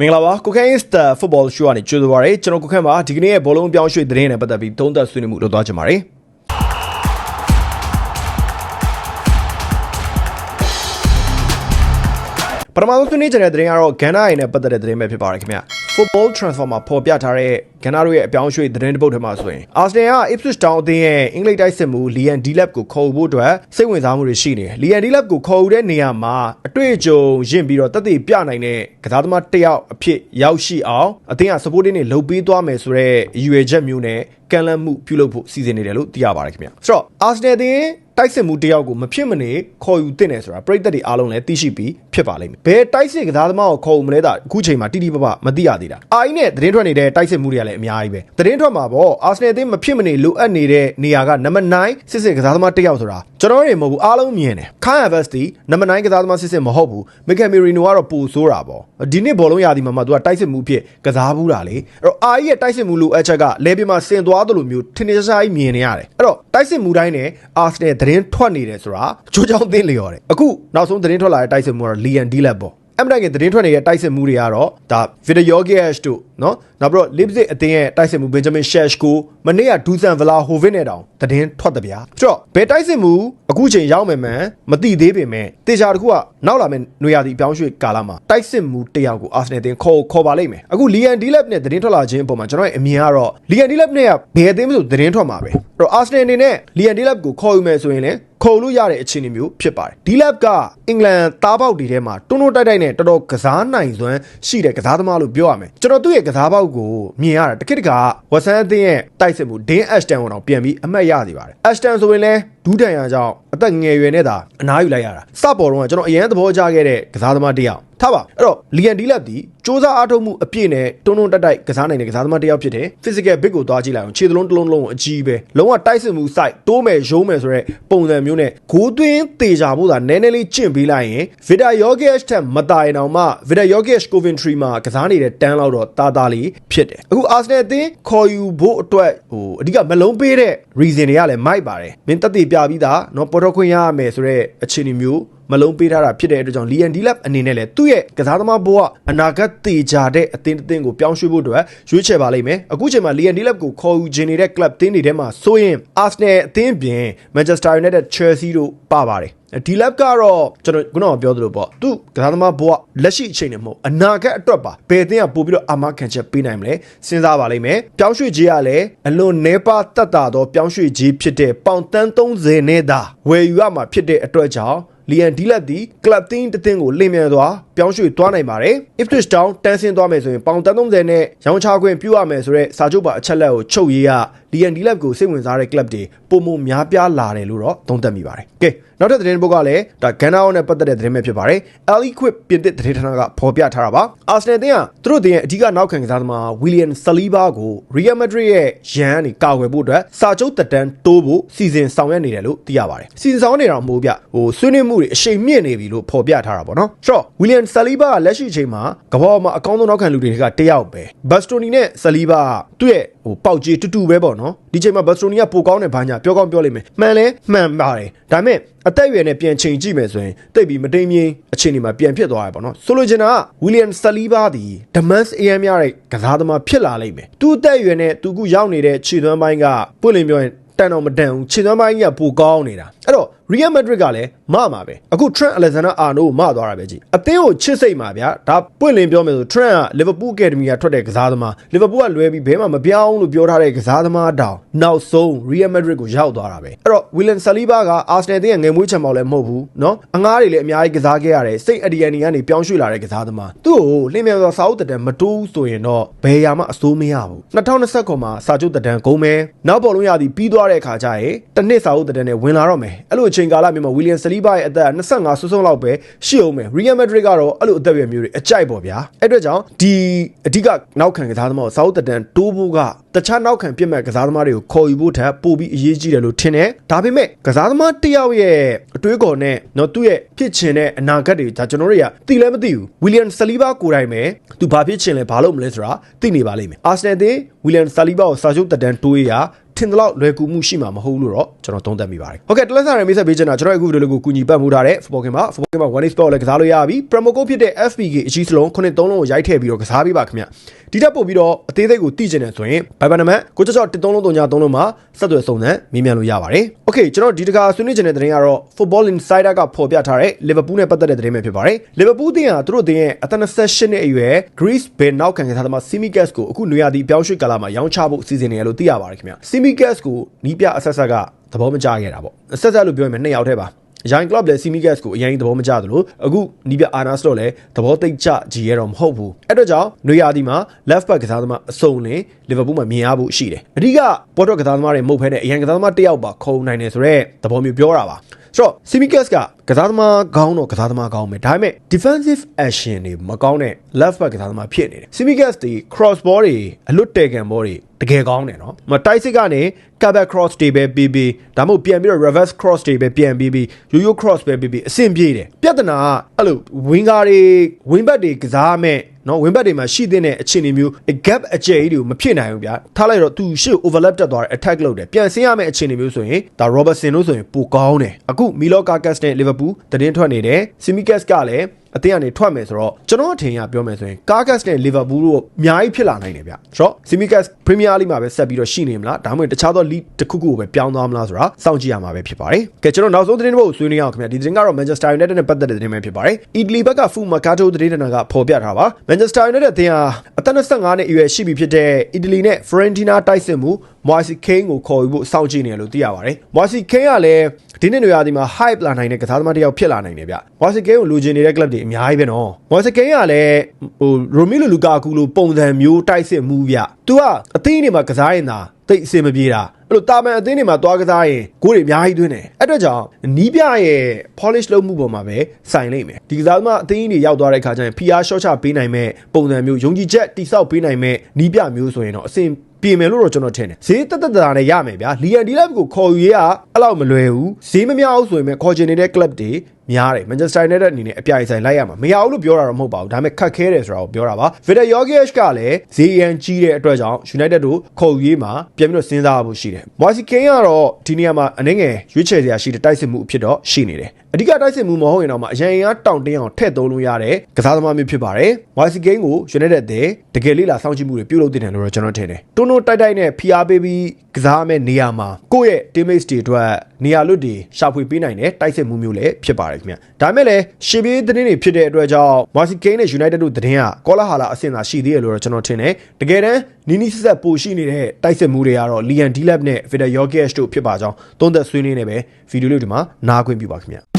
မင်္ဂလာပါကိုခိုင်းစတာဖုတ်ဘောရှူကနေကြိုဆိုပါရစေကျွန်တော်ကိုခန့်ပါဒီကနေ့ရဲ့ဘောလုံးပြောင်းရွှေ့သတင်းနဲ့ပတ်သက်ပြီးသုံးသပ်ဆွေးနွေးမှုလုပ်သွားကြပါမယ် ပထမဆုံးဆွေးနွေးကြတဲ့သတင်းကတော့ဂန်နာအိမ်နဲ့ပတ်သက်တဲ့သတင်းပဲဖြစ်ပါတယ်ခင်ဗျ Football Transformer ပေါ်ပြထားတဲ့ဂန်နာတို့ရဲ့အပြောင်းအရွှေ့သတင်းတစ်ပုဒ်ထဲမှာဆိုရင် Arsenal က Ipswich Town အသင်းရဲ့အင်္ဂလိပ်တိုက်စစ်မှု Liam Delap ကိုခေါ်ဖို့အတွက်စိတ်ဝင်စားမှုတွေရှိနေတယ် Liam Delap ကိုခေါ်ယူတဲ့နေရာမှာအတွေ့အကြုံရင့်ပြီးတော့တက်တည်ပြနိုင်တဲ့ကစားသမားတစ်ယောက်အဖြစ်ရောက်ရှိအောင်အသင်းက supporting တွေလုပ်ပေးသွားမယ်ဆိုတော့ရည်ရွယ်ချက်မျိုးနဲ့ ကန့်လန့်မှုပြုလုပ်ဖို့စီစဉ်နေတယ်လို့သိရပါတယ်ခင်ဗျဆိုတော့ Arsenal အသင်းတိုက်စစ်မှုတယောက်ကိုမဖြစ်မနေခေါ်ယူတင်တယ်ဆိုတာပြည်သက်တွေအားလုံးလည်းသိရှိပြီးဖြစ်ပါလိမ့်မယ်။ဘယ်တိုက်စစ်ကစားသမားကိုခေါ်ယူမလဲတာအခုချိန်မှာတိတိပပမသိရသေးတာ။အာအီနဲ့သတင်းထွက်နေတဲ့တိုက်စစ်မှုတွေကလည်းအများကြီးပဲ။သတင်းထွက်မှာပေါ့အာဆနယ်အသင်းမဖြစ်မနေလိုအပ်နေတဲ့နေရာကနံပါတ်9စစ်စစ်ကစားသမားတယောက်ဆိုတာကျွန်တော်တွေမဟုတ်ဘူးအားလုံးမြင်တယ်။ခိုင်အဗက်စတီနံပါတ်9ကစားသမားစစ်စစ်မဟုတ်ဘူး။မီကယ်မီရီနိုကတော့ပိုဆိုးတာပေါ့။ဒီနှစ်ဘောလုံးရာသီမှာမှသူကတိုက်စစ်မှုဖြစ်ကစားဘူးတာလေ။အဲ့တော့အာအီရဲ့တိုက်စစ်မှုလိုအပ်ချက်ကလဲပြမှာစင်သွားတယ်လို့မျိုးထင်ထင်ရှားရှားကြီးမြင်နေရတယ်။အဲ့တော့တိုက်စစ်မှုတိုင်းနဲ့အာဆနယ်သတင်းထွက်နေတယ်ဆိုတာချိုးချောင်းသိလျော်တယ်အခုနောက်ဆုံးသတင်းထွက်လာတဲ့တိုက်စစ်မှုကတော့လီယန်ဒီလက်ပေါ့ အမတိုင်ကသတင်းထွက်နေတဲ့တိုက်စစ်မှုတွေကတော့ဒါဗီဒီယိုဂက်စ်တို့နော်နောက်ပြီးတော့ Leipzig အသင်းရဲ့တိုက်စစ်မှု Benjamin Sheshko မနေ့ကဒူဆန်ဗလာဟိုဗစ်နဲ့တောင်သတင်းထွက်တယ်ဗျာဆိုတော့ဘယ်တိုက်စစ်မှုအခုချိန်ရောက်မယ်မှန်မသိသေးပေမဲ့တေချာတခုကနောက်လာမယ့်နွေရာသီအပြောင်းရွှေ့ကာလမှာတိုက်စစ်မှုတယောက်ကို Arsenal အသင်းခေါ်ခေါ်ပါလိမ့်မယ်အခု Liam Delap နဲ့သတင်းထွက်လာခြင်းအပေါ်မှာကျွန်တော်ရဲ့အမြင်ကတော့ Liam Delap နဲ့ကဘယ်အသင်းမဆိုသတင်းထွက်မှာပဲအဲ့တော့ Arsenal အနေနဲ့ Liam Delap ကိုခေါ်ယူမယ်ဆိုရင်လည်း ခေါ်လို့ရတဲ့အခြေအနေမျိုးဖြစ်ပါတယ်ဒီလက်ကအင်္ဂလန်သားပေါက်တွေထဲမှာတွန်းတွန်းတိုက်တိုက်နဲ့တော်တော်ကစားနိုင်စွမ်းရှိတဲ့ကစားသမားလို့ပြောရမယ်ကျွန်တော်သူ့ရဲ့ကစားပေါက်ကိုမြင်ရတာတခိတကဝဆန်အသင်းရဲ့တိုက်စစ်မှုဒင်းအက်စတန်ကိုတော့ပြန်ပြီးအမှတ်ရစီပါတယ်အက်စတန်ဆိုရင်လည်းဒူးတန်ရကြောင့်အသက်ငယ်ရွယ်နဲ့သာအနားယူလိုက်ရတာစပေါ်တော့ကကျွန်တော်အရန်သဘောကျခဲ့တဲ့ကစားသမားတစ်ယောက်ထားပါအဲ့တော့လီယန်ဒီလက်ဒီ စ조사အားထုတ်မှုအပြည့်နဲ့တွန်းတွန်းတက်တိုက်ကစားနိုင်တဲ့ကစားသမားတစ်ယောက်ဖြစ်တယ် physical big ကိုသွားကြည့်လိုက်အောင်ခြေသလုံးတစ်လုံးတစ်လုံးကိုအကြီးပဲလုံးဝတိုက်စစ်မှု site တိုးမယ်ရုံးမယ်ဆိုတဲ့ပုံစံမျိုးနဲ့ဂိုးသွင်းတေချာဖို့သာနည်းနည်းလေးကျင့်ပေးလိုက်ရင် Vida Yogesh ထက်မတိုင်အောင်မှ Vida Yogesh Coventry မှာကစားနေတဲ့တန်းလောက်တော့တာတာလေးဖြစ်တယ်အခု Arsenal အသင်းခေါ်ယူဖို့အတွက်ဟိုအဓိကမလုံးပေးတဲ့ reason တွေကလည်းမိုက်ပါတယ်မင်းတက်တည်ပြပြီးသားเนาะပေါ်တော့ခွင့်ရရမယ်ဆိုတဲ့အခြေအနေမျိုး မလုံးပေးထားတာဖြစ်တဲ့အတွက်ကြောင့် Lian Dilap အနေနဲ့လည်းသူ့ရဲ့ကစားသမားဘဝအနာဂတ်တေချာတဲ့အသင်းတစ်သင်းကိုပြောင်းရွှေ့ဖို့အတွက်ရွေးချယ်ပါလိမ့်မယ်အခုချိန်မှာ Lian Dilap ကိုခေါ်ယူခြင်းနေတဲ့ club တင်းတွေထဲမှာဆိုရင် Arsenal အသင်းပြင် Manchester United Chelsea တို့ပါပါတယ်ဒီ lab ကတော့ကျွန်တော်ခုနကပြောသလိုပေါ့သူကစားသမားဘဝလက်ရှိအချိန်နဲ့မဟုတ်အနာဂတ်အတွက်ပါဘယ်အသင်းကပို့ပြီးတော့အာမခံချက်ပေးနိုင်မလဲစဉ်းစားပါလိမ့်မယ်ပြောင်းရွှေ့ခြင်းကလည်းအလွန်နေပါတတ်တာတော့ပြောင်းရွှေ့ခြင်းဖြစ်တဲ့ပေါင်တန်း30နဲ့သာဝယ်ယူရမှာဖြစ်တဲ့အတွက်ကြောင့် လီယန်ဒီလက်ဒီကလပ်တင်းတသင်းကိုလင်မြန်စွာပြောင်းရွှေ့သွားနိုင်ပါတယ် Ipswich Town တန်းဆင်းသွားမယ်ဆိုရင်ပေါင်30နဲ့ရောင်းချခွင့်ပြုရမယ်ဆိုတော့စာချုပ်ပါအချက်လက်ကိုချုပ်ရေးရလီယန်ဒီလက်ကိုစိတ်ဝင်စားတဲ့ club တွေပုံမများပြားလာတယ်လို့တော့သုံးသပ်မိပါတယ်ကဲနောက်ထပ်သတင်းတစ်ပုဒ်ကလည်းဒါဂန်နာအောနဲ့ပတ်သက်တဲ့သတင်းပဲဖြစ်ပါတယ် Ali Quip ပြင်သစ်သတင်းဌာနကဖော်ပြထားတာပါ Arsenal တင်းကသူတို့တင်းရဲ့အဓိကနောက်ခံကစားသမား William Saliba ကို Real Madrid ရဲ့ရန်ကနေကာကွယ်ဖို့အတွက်စာချုပ်တက်တန်းတိုးဖို့စီစဉ်ဆောင်ရွက်နေတယ်လို့သိရပါတယ်စီစဉ်ဆောင်နေတာမဟုတ်ဗျဟိုဆွေးနွေးမှုတွေအရှိန်မြင့်နေပြီလို့ဖော်ပြထားတာပေါ့နော်ဆိုတော့ William Saliba ကလက်ရှိအချိန်မှာကမ္ဘာမှာအကောင်းဆုံးနောက်ခံလူတွေကတယောက်ပဲ Bastoni နဲ့ Saliba သူ့ရဲ့ဟိုပေါက်ကြီးတူတူပဲပေါ့နော်ဒီချိန်မှာ Bastoni ကပိုကောင်းတဲ့ဘာညာပြောကောင်းပြောလိမ့်မယ်မှန်လဲမှန်ပါတယ်ဒါပေမဲ့အသက်အရွယ်နဲ့ပြန်ချိန်ကြည့်မယ်ဆိုရင်တိတ်ပြီးမတိမ်မြင်းအခြေအနေမှာပြန်ဖြစ်သွားရပါတော့ဆိုလိုချင်တာက William Saliba ဒီ Demands AM ရတဲ့ကစားသမားဖြစ်လာလိမ့်မယ်သူ့အသက်အရွယ်နဲ့သူခုရောက်နေတဲ့ခြေသွမ်းပိုင်းကပွင့်လင်းပြောရင်တန်တော့မတန်ဘူးခြေသွမ်းပိုင်းကြီးကပိုကောင်းနေတာအဲ့တော့ Real Madrid ကလည်းမမှာပဲအခု Trent Alexander-Arnold ကိုမသွားတာပဲကြည့်အသင်းကိုချစ်စိတ်မှာဗျာဒါပွင့်လင်းပြောမယ်ဆို Trent က Liverpool Academy ကထွက်တဲ့ကစားသမား Liverpool ကလွဲပြီးဘဲမှမပြောင်းလို့ပြောထားတဲ့ကစားသမားတောင်နောက်ဆုံး Real Madrid ကိုရောက်သွားတာပဲအဲ့တော့ William Saliba က Arsenal တင်းရဲ့ငယ်မွေးချံပေါက်လည်းမဟုတ်ဘူးเนาะအငားတွေလည်းအများကြီးကစားခဲ့ရတယ်စိတ်အဒီယန်နီကနေပြောင်းရွှေ့လာတဲ့ကစားသမားသူ့ကိုလင်းမြန်စွာစာအုပ်တက်တန်းမတိုးဘူးဆိုရင်တော့ဘယ်ရာမှအစိုးမရဘူး2020ခုမှာစာချုပ်တက်တန်းဂုံးမယ်နောက်ပေါ်လုံးရသည်ပြီးသွားတဲ့အခါကျရင်တစ်နှစ်စာအုပ်တက်တန်းနဲ့ဝင်လာတော့မယ်အဲ့လို အချိန်ကာလမျိုးမှာ William Saliba ရဲ့အသက်25ဆွဆွလောက်ပဲရှိအောင်မယ် Real Madrid ကတော့အဲ့လိုအသက်အရွယ်မျိုးတွေအကြိုက်ပေါ့ဗျာအဲ့အတွက်ကြောင့်ဒီအဓိကနောက်ခံကစားသမားကိုစာအုပ်တက်တန်းတိုးဖို့ကတခြားနောက်ခံပြစ်မဲ့ကစားသမားတွေကိုခေါ်ယူဖို့ထက်ပိုပြီးအရေးကြီးတယ်လို့ထင်တယ်ဒါပေမဲ့ကစားသမားတစ်ယောက်ရဲ့အတွေးခေါ်နဲ့တော့သူ့ရဲ့ဖြစ်ချင်တဲ့အနာဂတ်တွေဒါကျွန်တော်တို့တွေကသိလည်းမသိဘူး William Saliba ကိုယ်တိုင်ပဲသူဘာဖြစ်ချင်လဲဘာလုပ်မလဲဆိုတာသိနေပါလိမ့်မယ် Arsenal သည် William Saliba ကိုစာချုပ်တက်တန်းတိုးရ ထင်သလောက်လွယ်ကူမှုရှိမှာမဟုတ်လို့တော့ကျွန်တော်သုံးသပ်မိပါတယ်ဟုတ်ကဲ့တလက်စားရမိတ်ဆက်ပေးချင်တာကျွန်တော်အခုဗီဒီယိုလေးကိုကူညီပတ်မှုထားတဲ့ Football Game မှာ Football Game မှာ One Sport လည်းကစားလို့ရပြီ Promo Code ဖြစ်တဲ့ FPK အကြီးစလုံး93လုံးကိုရိုက်ထည့်ပြီးတော့ကစားပေးပါခင်ဗျ ဒီတက်ပို့ပြီးတော့အသေးစိတ်ကိုသိချင်တယ်ဆိုရင် Viber နံပါတ်ကိုကြောက်ကြောက်13လုံး3 3လုံးမှာဆက်သွယ်စုံစမ်းမေးမြန်းလို့ရပါတယ်။ Okay ကျွန်တော်ဒီတခါဆွေးနွေးချင်တဲ့သတင်းကတော့ Football Insider ကဖော်ပြထားတဲ့ Liverpool နဲ့ပတ်သက်တဲ့သတင်းပဲဖြစ်ပါတယ်။ Liverpool တင်းဟာသူတို့တင်းရဲ့အသက်28နှစ်အရွယ် Greece ဘယ်နောက်ခံကစားသမား Simikas ကိုအခုနွေရာသီပြောင်းရွှေ့ကာလမှာရောင်းချဖို့စီစဉ်နေရလို့သိရပါတယ်ခင်ဗျ။ Simikas ကိုနီးပြအဆက်ဆက်ကသဘောမကျခဲ့တာပေါ့။အဆက်ဆက်လို့ပြောရင်နှစ်ယောက်တည်းပါ။ ရိုင်းကလပ်လည်းစီမီဂက်စ်ကိုအရင်သဘောမကျသလိုအခုနီးပြအာနာစတော့လည်းသဘောသိကျကြီးရတော့မဟုတ်ဘူးအဲ့တော့ကြောင့်နွေရာသီမှာ left back ကစားသမားအစုံလင်လီဗာပူးမှာမြင်ရဖို့ရှိတယ်အဓိကပေါ်တော့ကစားသမားတွေမဟုတ်ဖ ೇನೆ အရင်ကစားသမားတစ်ယောက်ပါခုံနိုင်တယ်ဆိုတော့သဘောမျိုးပြောတာပါ ဆိုတော့ Simicas ကကစားသမားကောင်းတော့ကစားသမားကောင်းပဲဒါပေမဲ့ defensive action တွေမကောင်းတဲ့ left back ကစားသမားဖြစ်နေတယ် Simicas တွေ cross ball တွေအလွတ်တဲကန် ball တွေတကယ်ကောင်းတယ်နော်မတိုက်စစ်ကနေ cover cross တွေပဲပြီးပြီးဒါမှမဟုတ်ပြန်ပြီးတော့ reverse cross တွေပဲပြန်ပြီးပြီး yo yo cross ပဲပြီးပြီးအဆင်ပြေတယ်ပြဿနာကအဲ့လို winger တွေ wing back တွေကစားမဲ့ နော် wing back တွေမှာရှိတဲ့အခြေအနေမျိုး gap အကျယ်ကြီးတွေကိုမဖြစ်နိုင်ဘူးဗျာထားလိုက်တော့သူရှေ့ overlap တက်သွားတယ် attack လုပ်တယ်ပြန်ဆင်းရမယ့်အခြေအနေမျိုးဆိုရင်ဒါ Robertson လို့ဆိုရင်ပိုကောင်းတယ်အခု Milo Carcass နဲ့ Liverpool သတင်းထွက်နေတယ် Simicas ကလည်း အသင်းကနေထွက်မယ်ဆိုတော့ကျွန်တော်အထင်ကပြောမယ်ဆိုရင် Carcass နဲ့ Liverpool တို့အများကြီးဖြစ်လာနိုင်တယ်ဗျဆိုတော့ Simicas Premier League မှာပဲဆက်ပြီးတော့ရှိနေမလားဒါမှမဟုတ်တခြားသော league တစ်ခုခုကိုပဲပြောင်းသွားမလားဆိုတာစောင့်ကြည့်ရမှာပဲဖြစ်ပါတယ်ကဲကျွန်တော်နောက်ဆုံးသတင်းတစ်ပုဒ်ကိုဆွေးနွေးအောင်ခင်ဗျဒီသတင်းကတော့ Manchester United နဲ့ပတ်သက်တဲ့သတင်းပဲဖြစ်ပါတယ် Italy ဘက်က Fu Mercato သတင်းတနကဖော်ပြထားပါ Manchester United အသင်းဟာအ သက်25နှစ်အရွယ်ရှိပြီဖြစ်တဲ့ Italy နဲ့ Fiorentina တိုက်စစ်မှု Moise Kean ကိုခေါ်ယူဖို့စောင့်ကြည့်နေတယ်လို့သိရပါတယ်။ Moise Kean ကလည်းဒီနေ့နေရာဒီမှာ hype လာနိုင်တဲ့ကစားသမားတစ်ယောက်ဖြစ်လာနိုင်တယ်ဗျ။ Moise Kean ကိုလူချင်နေတဲ့ club တွေအများကြီးပဲနော်။ Moise Kean ကလည်းဟို Romelu Lukaku လိုပုံစံမျိုးတိုက်စစ်မှုဗျ။ तू ကအသင်းတွေမှာကစားရင်သာတိတ်အဆင်မပြေတာ။ အဲ့လိုတာမန်အသင်းတွေမှာသွားကစားရင်ဂိုးတွေအများကြီးသွင်းတယ်။အဲ့တော့ကြောင့်နီးပြရဲ့ polish လုပ်မှုပေါ်မှာပဲဆိုင်လိမ့်မယ်။ဒီကစားသမားအသင်းတွေရောက်သွားတဲ့ခါကျရင် PR shot ချပေးနိုင်မဲ့ပုံစံမျိုးယုံကြည်ချက်တိဆောက်ပေးနိုင်မဲ့နီးပြမျိုးဆိုရင်တော့အဆင်ပြင်မယ်လို့တော့ကျွန်တော်ထင်တယ်ဈေးတက်တက်တာနဲ့ရမယ်ဗျာလီယန်ဒီလက်ကိုခေါ်ယူရအဲ့လောက်မလွယ်ဘူးဈေးမများအောင်ဆိုရင်ပဲခေါ်ချင်နေတဲ့ club တွေများတယ် Manchester United အနေနဲ့အပြိုင်ဆိုင်လိုက်ရမှာမရဘူးလို့ပြောတာတော့မဟုတ်ပါဘူးဒါပေမဲ့ခက်ခဲတယ်ဆိုတာကိုပြောတာပါ Victor Yogich ကလည်းဈေးရန်ကြီးတဲ့အတွက်ကြောင့် United တို့ခေါ်ယူရေးမှာပြန်ပြီးတော့စဉ်းစားဖို့ရှိတယ် Moise Kean ကတော့ဒီနေရာမှာအနေငယ်ရွေးချယ်စရာရှိတဲ့တိုက်စစ်မှုအဖြစ်တော့ရှိနေတယ်အဓိကတိုက်စစ်မှုမဟုတ်ရင်တော့မှအရင်ကတောင့်တင်းအောင်ထည့်သုံးလို့ရတဲ့ကစားသမားမျိုးဖြစ်ပါတယ် Moise Kean ကို United တဲ့တကယ်လေးလာစောင့်ကြည့်မှုတွေပြုလုပ်တင်တယ်လို့တော့ကျွန်တော်ထင်တယ်တွန်းတွန်းတိုက်တိုက်နဲ့ PR ပေးပြီး ကစားမဲ့နေရာမှာကိုယ့်ရဲ့ teammates တွေအတွက်နေရာလွတ်တွေရှာဖွေပေးနိုင်တဲ့တိုက်စစ်မှုမျိုးလည်းဖြစ်ပါတယ်ခင်ဗျဒါပေမဲ့လည်းရှေ့ပြေးသတင်းတွေဖြစ်တဲ့အတွက်ကြောင့် Moise Kean နဲ့ United တို့သတင်းကကောလာဟာလာအဆင့်သာရှိသေးတယ်လို့တော့ကျွန်တော်ထင်တယ်တကယ်တမ်းနီးနီးဆက်ဆက်ပိုရှိနေတဲ့တိုက်စစ်မှုတွေကတော့ Lian Dilap နဲ့ Victor Yogich တို့ဖြစ်ပါကြောင်းသုံးသက်ဆွေးနွေးနေပဲဗီဒီယိုလေးဒီမှာနားခွင့်ပြုပါခင်ဗျ